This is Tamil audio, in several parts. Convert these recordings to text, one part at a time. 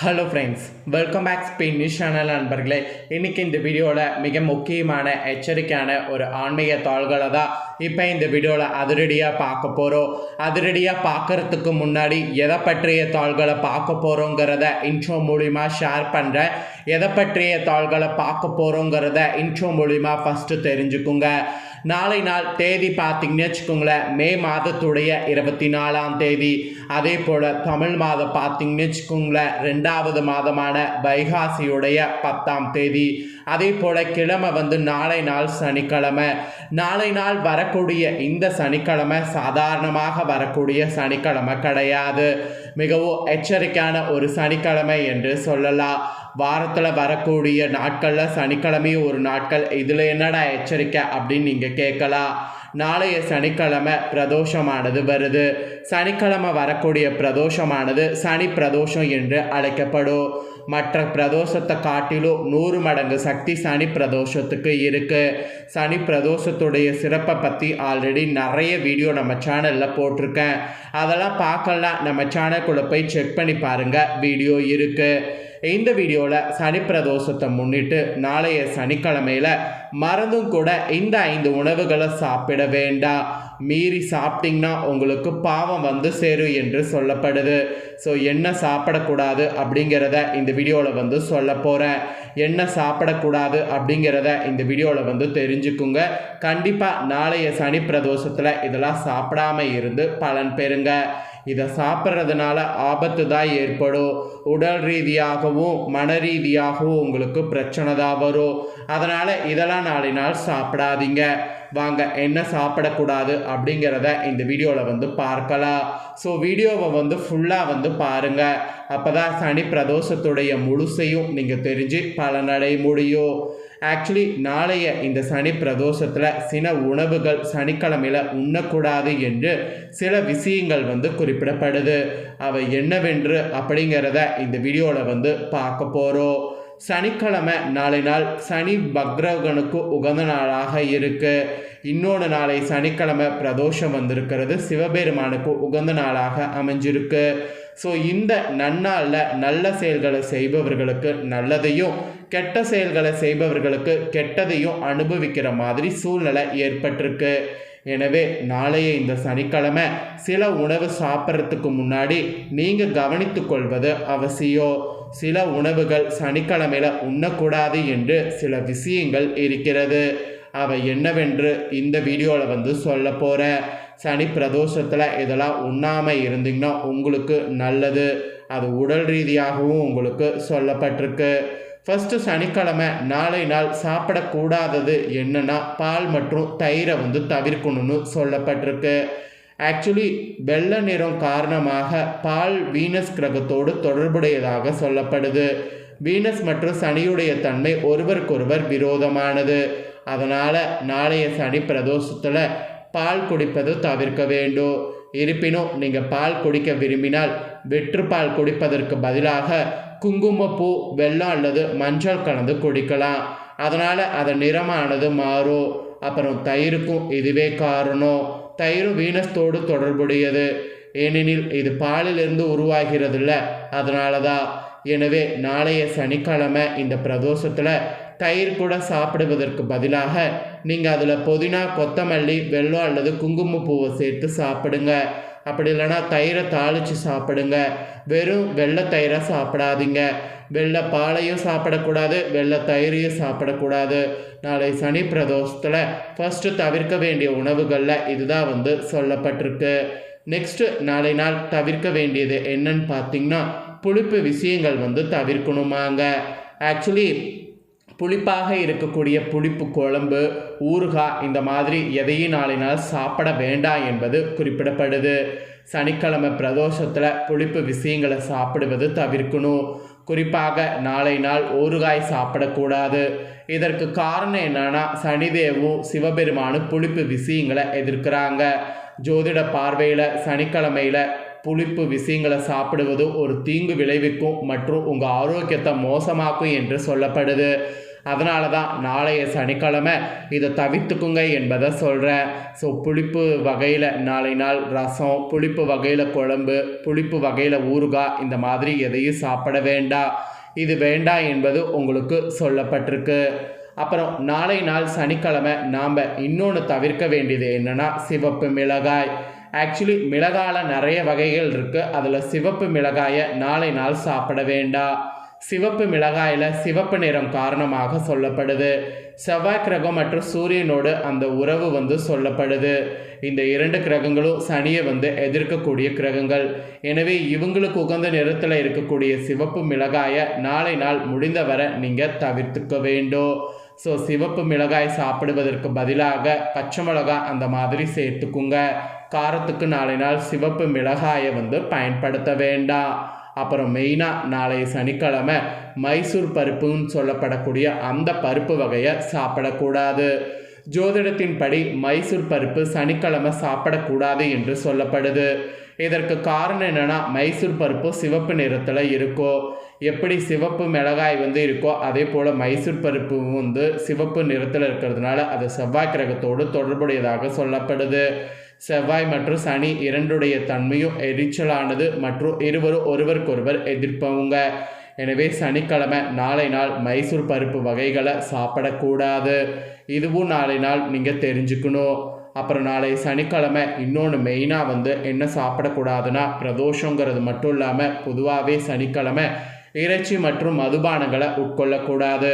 Hello friends welcome back Spain news channel நண்பர்களே. இன்றைக்கி இந்த வீடியோவில் மிக முக்கியமான எச்சரிக்கையான ஒரு ஆன்மீக தாள்களை தான் இப்போ இந்த வீடியோவில் அதிரடியாக பார்க்க போகிறோம் அதிரடியாக பார்க்கறதுக்கு முன்னாடி எதை பற்றிய தாள்களை பார்க்க போகிறோங்கிறத இன்ட்ரோ மூலிமா ஷேர் பண்ணுறேன் எதை பற்றிய தாள்களை பார்க்க போகிறோங்கிறத இன்ட்ரோ மூலிமா ஃபஸ்ட்டு தெரிஞ்சுக்குங்க. நாளை நாள் தேதி பார்த்தீங்கன்னு வச்சுக்கோங்களேன் மே மாதத்துடைய இருபத்தி நாலாம் தேதி. அதே போல் தமிழ் மாதம் பார்த்தீங்கன்னு வச்சுக்கோங்களேன் ரெண்டாவது மாதமான வைகாசியுடைய பத்தாம் தேதி. அதே போல் கிழமை வந்து நாளை நாள் சனிக்கிழமை. நாளை நாள் வரக்கூடிய இந்த சனிக்கிழமை சாதாரணமாக வரக்கூடிய சனிக்கிழமை கிடையாது. மிகவும் எச்சரிக்கையான ஒரு சனிக்கிழமை என்று சொல்லலாம். வாரத்தில் வரக்கூடிய நாட்களில் சனிக்கிழமையும் ஒரு நாட்கள். இதில் என்னடா எச்சரிக்கை அப்படின்னு நீங்கள் கேட்கலாம். நாளைய சனிக்கிழமை பிரதோஷமானது வருது. சனிக்கிழமை வரக்கூடிய பிரதோஷமானது சனி பிரதோஷம் என்று அழைக்கப்படும். மற்ற பிரதோஷத்தை காட்டிலும் நூறு மடங்கு சக்தி சனி பிரதோஷத்துக்கு இருக்குது சனி பிரதோஷத்துடைய சிறப்பை பற்றி ஆல்ரெடி நிறைய வீடியோ நம்ம சேனலில் போட்டிருக்கேன். அதெல்லாம் பார்க்கலாம். நம்ம சேனலுக்குள்ளே போய் செக் பண்ணி பாருங்கள் வீடியோ இருக்குது இந்த வீடியோவில் சனி பிரதோஷத்தை முன்னிட்டு நாளைய சனிக்கிழமையில் மறந்தும் கூட இந்த ஐந்து உணவுகளை சாப்பிட வேண்டாம். மீறி சாப்பிட்டிங்கன்னா உங்களுக்கு பாவம் வந்து சேரும் என்று சொல்லப்படுது. ஸோ என்ன சாப்பிடக்கூடாது அப்படிங்கிறத இந்த வீடியோவில் வந்து சொல்ல போகிறேன் என்ன சாப்பிடக்கூடாது அப்படிங்கிறத இந்த வீடியோவில் வந்து தெரிஞ்சுக்குங்க. கண்டிப்பாக நாளைய சனி பிரதோஷத்தில் இதெல்லாம் சாப்பிடாம இருந்து பலன் பெறுங்க. இதை சாப்பிட்றதுனால ஆபத்து தான் ஏற்படும். உடல் ரீதியாகவும் மன ரீதியாகவும் உங்களுக்கு பிரச்சனை தான் வரும். அதனால் இதெல்லாம் நாளை நாள் சாப்பிடாதீங்க. வாங்க என்ன சாப்பிடக்கூடாது அப்படிங்கிறத இந்த வீடியோவில் வந்து பார்க்கலாம். ஸோ வீடியோவை வந்து ஃபுல்லாக வந்து பாருங்கள் அப்போ தான் சனி பிரதோஷத்துடைய முழுசையும் நீங்கள் தெரிஞ்சு பலனடை முடியும். ஆக்சுவலி நாளைய இந்த சனி பிரதோஷத்தில் சில உணவுகள் சனிக்கிழமையில் உண்ணக்கூடாது என்று சில விஷயங்கள் வந்து குறிப்பிடப்படுது. அவை என்னவென்று அப்படிங்கிறத இந்த வீடியோவில் வந்து பார்க்க போகிறோம் சனிக்கிழமை நாளை நாள் சனி பக்ரகனுக்கு உகந்த நாளாக இருக்குது இன்னொன்று நாளை சனிக்கிழமை பிரதோஷம் வந்திருக்கிறது. சிவபெருமானுக்கு உகந்த நாளாக அமைஞ்சிருக்கு. ஸோ இந்த நன்னாளில் நல்ல செயல்களை செய்பவர்களுக்கு நல்லதையும் கெட்ட செயல்களை செய்பவர்களுக்கு கெட்டதையும் அனுபவிக்கிற மாதிரி சூழ்நிலை ஏற்பட்டிருக்கு. எனவே நாளைய இந்த சனிக்கிழமை சில உணவு சாப்பிட்றதுக்கு முன்னாடி நீங்கள் கவனித்து கொள்வது அவசியம். சில உணவுகள் சனிக்கிழமையில் உண்ணக்கூடாது என்று சில விஷயங்கள் இருக்கிறது. அவை என்னவென்று இந்த வீடியோவில் வந்து சொல்ல போகிறேன் சனி பிரதோஷத்தில் இதெல்லாம் உண்ணாமல் இருந்தீங்கன்னா உங்களுக்கு நல்லது. அது உடல் ரீதியாகவும் உங்களுக்கு சொல்லப்பட்டிருக்கு. ஃபஸ்ட்டு சனிக்கிழமை நாளை நாள் சாப்பிடக்கூடாதது என்னென்னா பால் மற்றும் தயிரை வந்து தவிர்க்கணும்னு சொல்லப்பட்டிருக்கு. ஆக்சுவலி வெள்ள நிறம் காரணமாக பால் வீனஸ் கிரகத்தோடு தொடர்புடையதாக சொல்லப்படுது. வீனஸ் மற்றும் சனியுடைய தன்மை ஒருவருக்கொருவர் விரோதமானது. அதனால் நாளைய சனி பிரதோஷத்தில் பால் குடிப்பது தவிர்க்க வேண்டும். இருப்பினும் நீங்கள் பால் குடிக்க விரும்பினால் வெற்று பால் குடிப்பதற்கு பதிலாக குங்குமப்பூ வெள்ளம் அல்லது மஞ்சள் கலந்து குடிக்கலாம். அதனால் அதன் நிறமானது மாறும். அப்புறம் தயிருக்கும் இதுவே காரணம். தயிரும் வீனஸ்தோடு தொடர்புடையது. ஏனெனில் இது பாலிலிருந்து உருவாகிறதில்ல. அதனால தான் எனவே நாளைய சனிக்கிழமை இந்த பிரதோஷத்தில் தயிர் கூட சாப்பிடுவதற்கு பதிலாக நீங்கள் அதில் புதினா கொத்தமல்லி வெள்ளம் அல்லது குங்குமப்பூவை சேர்த்து சாப்பிடுங்க. அப்படி இல்லைன்னா தயிரை தாளித்து சாப்பிடுங்க. வெறும் வெள்ளை தயிரை சாப்பிடாதீங்க. வெள்ளை பாலையும் சாப்பிடக்கூடாது வெள்ளை தயிரையும் சாப்பிடக்கூடாது. நாளை சனி பிரதோஷத்தில் ஃபஸ்ட்டு தவிர்க்க வேண்டிய உணவுகளில் இதுதான் வந்து சொல்லப்பட்டிருக்கு. நெக்ஸ்ட்டு நாளை நாள் தவிர்க்க வேண்டியது என்னன்னு பார்த்தீங்கன்னா புளிப்பு விஷயங்கள் வந்து தவிர்க்கணுமாங்க. ஆக்சுவலி புளிப்பாக இருக்கக்கூடிய புளிப்பு குழம்பு ஊறுகாய் இந்த மாதிரி எதையும் நாளை நாள் சாப்பிட வேண்டாம் என்பது குறிப்பிடப்படுது. சனிக்கிழமை பிரதோஷத்தில் புளிப்பு விஷயங்களை சாப்பிடுவது தவிர்க்கணும். குறிப்பாக நாளை நாள் ஊறுகாய் சாப்பிடக்கூடாது. இதற்கு காரணம் என்னன்னா சனிதேவும் சிவபெருமானும் புளிப்பு விஷயங்களை எதிர்க்கிறாங்க. ஜோதிட பார்வையில் சனிக்கிழமையில் புளிப்பு விஷயங்களை சாப்பிடுவது ஒரு தீங்கு விளைவிக்கும் மற்றும் உங்கள் ஆரோக்கியத்தை மோசமாக்கும் என்று சொல்லப்படுது. அதனால தான் நாளைய சனிக்கிழமை இதை தவிர்த்துக்குங்க என்பதை சொல்கிறேன் ஸோ புளிப்பு வகையில் நாளை நாள் ரசம் புளிப்பு வகையில் குழம்பு புளிப்பு வகையில் ஊறுகாய் இந்த மாதிரி எதையும் சாப்பிட வேண்டாம். இது வேண்டாம் என்பது உங்களுக்கு சொல்லப்பட்டிருக்கு. அப்புறம் நாளை நாள் சனிக்கிழமை நாம் இன்னொன்று தவிர்க்க வேண்டியது என்னென்னா சிவப்பு மிளகாய். ஆக்சுவலி மிளகால நிறைய வகைகள் இருக்குது அதில் சிவப்பு மிளகாயை நாளை நாள் சாப்பிட வேண்டாம் சிவப்பு மிளகாயில் சிவப்பு நிறம் காரணமாக சொல்லப்படுது. செவ்வாய் கிரகம் மற்றும் சூரியனோடு அந்த உறவு வந்து சொல்லப்படுது. இந்த இரண்டு கிரகங்களும் சனியை வந்து எதிர்க்கக்கூடிய கிரகங்கள். எனவே இவங்களுக்கு உகந்த நிறத்தில் இருக்கக்கூடிய சிவப்பு மிளகாயை நாளை நாள் முடிந்தவரை நீங்கள் தவிர்த்துக்க வேண்டும். ஸோ சிவப்பு மிளகாய் சாப்பிடுவதற்கு பதிலாக பச்சை மிளகாய் அந்த மாதிரி சேர்த்துக்குங்க. காரத்துக்கு நாளை நாள் சிவப்பு மிளகாயை வந்து பயன்படுத்த வேண்டாம். அப்புறம் மெயினாக நாளைய சனிக்கிழமை மைசூர் பருப்புன்னு சொல்லப்படக்கூடிய அந்த பருப்பு வகையை சாப்பிடக்கூடாது. ஜோதிடத்தின்படி மைசூர் பருப்பு சனிக்கிழமை சாப்பிடக்கூடாது என்று சொல்லப்படுது. இதற்கு காரணம் என்னென்னா மைசூர் பருப்பு சிவப்பு நிறத்தில் இருக்கோ எப்படி சிவப்பு மிளகாய் வந்து இருக்கோ அதே போல் மைசூர் பருப்பு வந்து சிவப்பு நிறத்தில் இருக்கிறதுனால அது செவ்வாய் கிரகத்தோடு தொடர்புடையதாக சொல்லப்படுது. செவ்வாய் மற்றும் சனி இரண்டுடைய தன்மையும் எரிச்சலானது மற்றும் இருவரும் ஒருவருக்கொருவர் எதிர்ப்பவங்க. எனவே சனிக்கிழமை நாளை நாள் மைசூர் பருப்பு வகைகளை சாப்பிடக்கூடாது. இதுவும் நாளை நாள் நீங்கள் தெரிஞ்சுக்கணும். அப்புறம் நாளை சனிக்கிழமை இன்னொன்று மெயினாக வந்து என்ன சாப்பிடக்கூடாதுன்னா பிரதோஷங்கிறது மட்டும் இல்லாமல் பொதுவாகவே சனிக்கிழமை இறைச்சி மற்றும் மதுபானங்களை உட்கொள்ளக்கூடாது.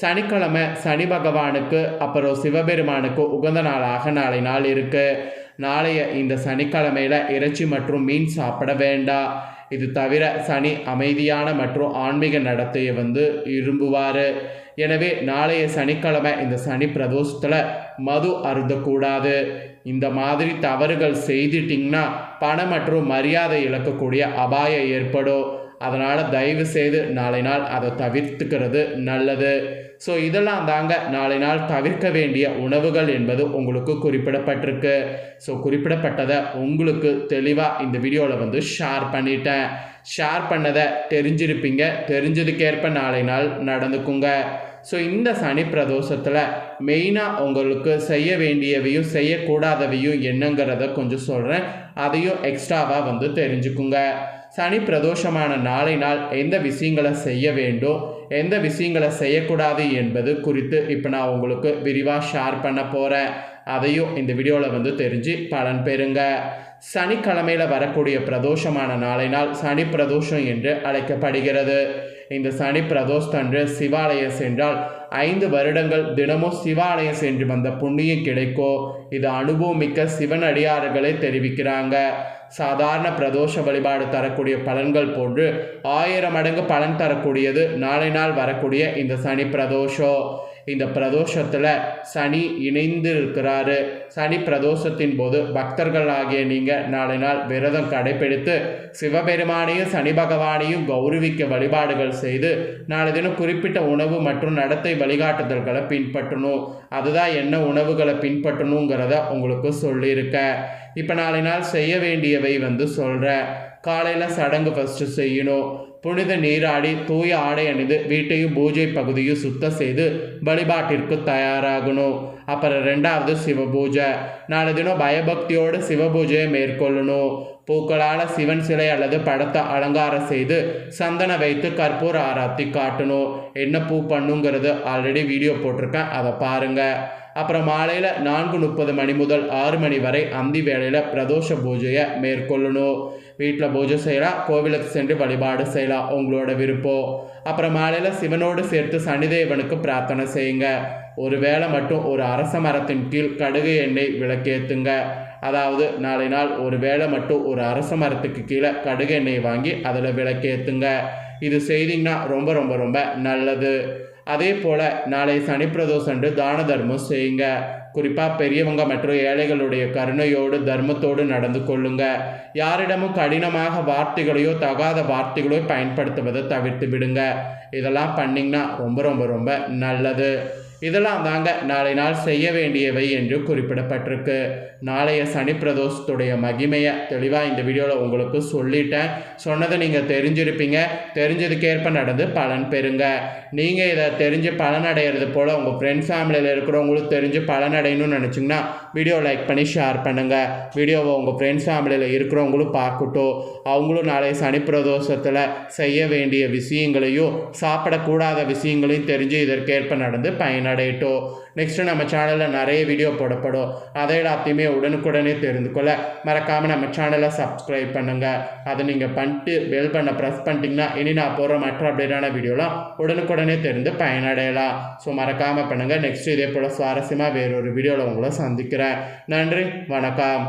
சனிக்கிழமை சனி பகவானுக்கு அப்புறம் சிவபெருமானுக்கு உகந்த நாளாக நாளை நாள் இருக்குது நாளைய இந்த சனிக்கிழமையில் இறைச்சி மற்றும் மீன் சாப்பிட வேண்டாம். இது தவிர சனி அமைதியான மற்றும் ஆன்மீக நடத்தையை வந்து விரும்புவார். எனவே நாளைய சனிக்கிழமை இந்த சனி பிரதோஷத்தில் மது அருந்தக்கூடாது. இந்த மாதிரி தவறுகள் செய்துட்டிங்கன்னா பணம் மற்றும் மரியாதை இழக்கக்கூடிய அபாயம் ஏற்படும். அதனால் தயவு செய்து நாளை நாள் அதை தவிர்த்துக்கிறது நல்லது. ஸோ இதெல்லாம் தாங்க நாளை நாள் தவிர்க்க வேண்டிய உணவுகள் என்பது உங்களுக்கு குறிப்பிடப்பட்டிருக்கு. ஸோ குறிப்பிடப்பட்டதை உங்களுக்கு தெளிவாக இந்த வீடியோவில் வந்து ஷேர் பண்ணிட்டேன். ஷேர் பண்ணதை தெரிஞ்சிருப்பீங்க. தெரிஞ்சதுக்கேற்ப நாளை நாள் நடந்துக்குங்க. ஸோ இந்த சனி பிரதோஷத்தில் மெயினாக உங்களுக்கு செய்ய வேண்டியவையும் செய்யக்கூடாதவையும் என்னங்கிறத கொஞ்சம் சொல்கிறேன் அதையும் எக்ஸ்ட்ராவாக வந்து தெரிஞ்சுக்குங்க. சனி பிரதோஷமான நாளை நாள் எந்த விஷயங்களை செய்ய வேண்டும் எந்த விஷயங்களை செய்யக்கூடாது என்பது குறித்து இப்போ நான் உங்களுக்கு விரிவாக ஷேர் பண்ண போகிறேன் அதையும் இந்த வீடியோவில் வந்து தெரிஞ்சு பலன் பெறுங்க. சனிக்கிழமையில் வரக்கூடிய பிரதோஷமான நாளை நாள் சனி பிரதோஷம் என்று அழைக்கப்படுகிறது. இந்த சனி பிரதோஷத்தன்று சிவாலயம் சென்றால் ஐந்து வருடங்கள் தினமும் சிவாலயம் சென்று வந்த புண்ணியம் கிடைக்கும் இது அனுபவமிக்க சிவன் அடியார்களை தெரிவிக்கிறாங்க. சாதாரண பிரதோஷ வழிபாடு தரக்கூடிய பலன்கள் போன்று ஆயிரம் மடங்கு பலன் தரக்கூடியது நாளை நாள் வரக்கூடிய இந்த சனி பிரதோஷம். இந்த பிரதோஷத்தில் சனி இணைந்து இருக்கிறாரு சனி பிரதோஷத்தின் போது பக்தர்கள் ஆகிய நீங்கள் நாளை நாள் விரதம் கடைபிடித்து சிவபெருமானையும் சனி பகவானையும் கௌரவிக்க வழிபாடுகள் செய்து நாளை தினம் குறிப்பிட்ட உணவு மற்றும் நடத்தை வழிகாட்டுதல்களை பின்பற்றணும். அதுதான் என்ன உணவுகளை பின்பற்றணுங்கிறத உங்களுக்கு சொல்லியிருக்கேன். இப்போ நாளை நாள் செய்ய வேண்டியவை வந்து சொல்கிறேன் காலையில் சடங்கு ஃபஸ்ட்டு செய்யணும். புனித நீராடி தூய ஆடை அணிந்து வீட்டையும் பூஜை பகுதியும் சுத்தம் செய்து வழிபாட்டிற்கு தயாராகணும். அப்புறம் ரெண்டாவது சிவபூஜை. நாலு தினம் பயபக்தியோடு சிவபூஜையை மேற்கொள்ளணும். பூக்களால் சிவன் சிலை அல்லது படத்தை அலங்காரம் செய்து சந்தனம் வைத்து கற்பூர ஆராத்தி காட்டணும். என்ன பூ பண்ணுங்கிறது ஆல்ரெடி வீடியோ போட்டிருக்கேன் அதை பாருங்கள் அப்புறம் மாலையில் நான்கு முப்பது மணி முதல் ஆறு மணி வரை அந்தி வேளையில் பிரதோஷ பூஜையை மேற்கொள்ளணும். வீட்டில் பூஜை செய்யலாம் கோவிலுக்கு சென்று வழிபாடு செய்யலாம் உங்களோட விருப்பம். அப்புறம் மாலையில் சிவனோடு சேர்த்து சனிதேவனுக்கு பிரார்த்தனை செய்யுங்க. ஒரு வேளை மட்டும் ஒரு அரச மரத்தின் கீழ் கடுகு எண்ணெய் விளக்கேற்றுங்க அதாவது நாளை நாள் ஒரு வேளை மட்டும் ஒரு அரச மரத்துக்கு கீழே கடுகு எண்ணெய் வாங்கி அதில் விளக்கேற்றுங்க இது செய்தீங்கன்னா ரொம்ப ரொம்ப ரொம்ப நல்லது. அதே போல் நாளை சனிப்பிரதோஷன்று தான தர்மம் செய்யுங்க. குறிப்பாக பெரியவங்க மற்றும் ஏழைகளுடைய கருணையோடு தர்மத்தோடு நடந்து கொள்ளுங்க. யாரிடமும் கடினமாக வார்த்தைகளையோ தகாத வார்த்தைகளோ பயன்படுத்துவதை தவிர்த்து விடுங்க. இதெல்லாம் பண்ணிங்கன்னா ரொம்ப ரொம்ப ரொம்ப நல்லது. இதெல்லாம் தாங்க நாளை நாள் செய்ய வேண்டியவை என்று குறிப்பிடப்பட்டிருக்கு. நாளைய சனி பிரதோஷத்துடைய மகிமையை தெளிவாக இந்த வீடியோவில் உங்களுக்கு சொல்லிட்டேன். சொன்னதை நீங்கள் தெரிஞ்சிருப்பீங்க. தெரிஞ்சதுக்கேற்ப நடந்து பலன் பெறுங்க. நீங்கள் இதை தெரிஞ்சு பலன் அடையிறது போல் உங்கள் ஃப்ரெண்ட்ஸ் ஃபேமிலியில் இருக்கிறவங்களுக்கு தெரிஞ்சு பலன் அடையணும்னு நினச்சிங்கன்னா வீடியோ லைக் பண்ணி ஷேர் பண்ணுங்கள் வீடியோவை உங்கள் ஃப்ரெண்ட்ஸ் ஃபேமிலியில் இருக்கிறவங்களும் பார்க்கட்டும். அவங்களும் நாளைய சனி பிரதோஷத்தில் செய்ய வேண்டிய விஷயங்களையும் சாப்பிடக்கூடாத விஷயங்களையும் தெரிஞ்சு இதற்கேற்ப நடந்து நடையட்டும் நெக்ஸ்ட்டு நம்ம சேனலில் நிறைய வீடியோ போடப்படும். அதை எல்லாத்தையுமே உடனுக்குடனே தெரிந்து கொள்ள மறக்காமல் நம்ம சேனலை சப்ஸ்கிரைப் பண்ணுங்கள் அதை நீங்கள் பண்ணிட்டு பெல் பண்ண ப்ரெஸ் பண்ணிட்டீங்கன்னா இனி நான் போகிற மற்ற அப்டேட்டான வீடியோலாம் உடனுக்குடனே தெரிந்து பயனடையலாம். ஸோ மறக்காமல் பண்ணுங்கள் நெக்ஸ்ட் இதே போல் சுவாரஸ்யமாக வேறொரு வீடியோவில் உங்களை சந்திக்கிறேன். நன்றி. வணக்கம்.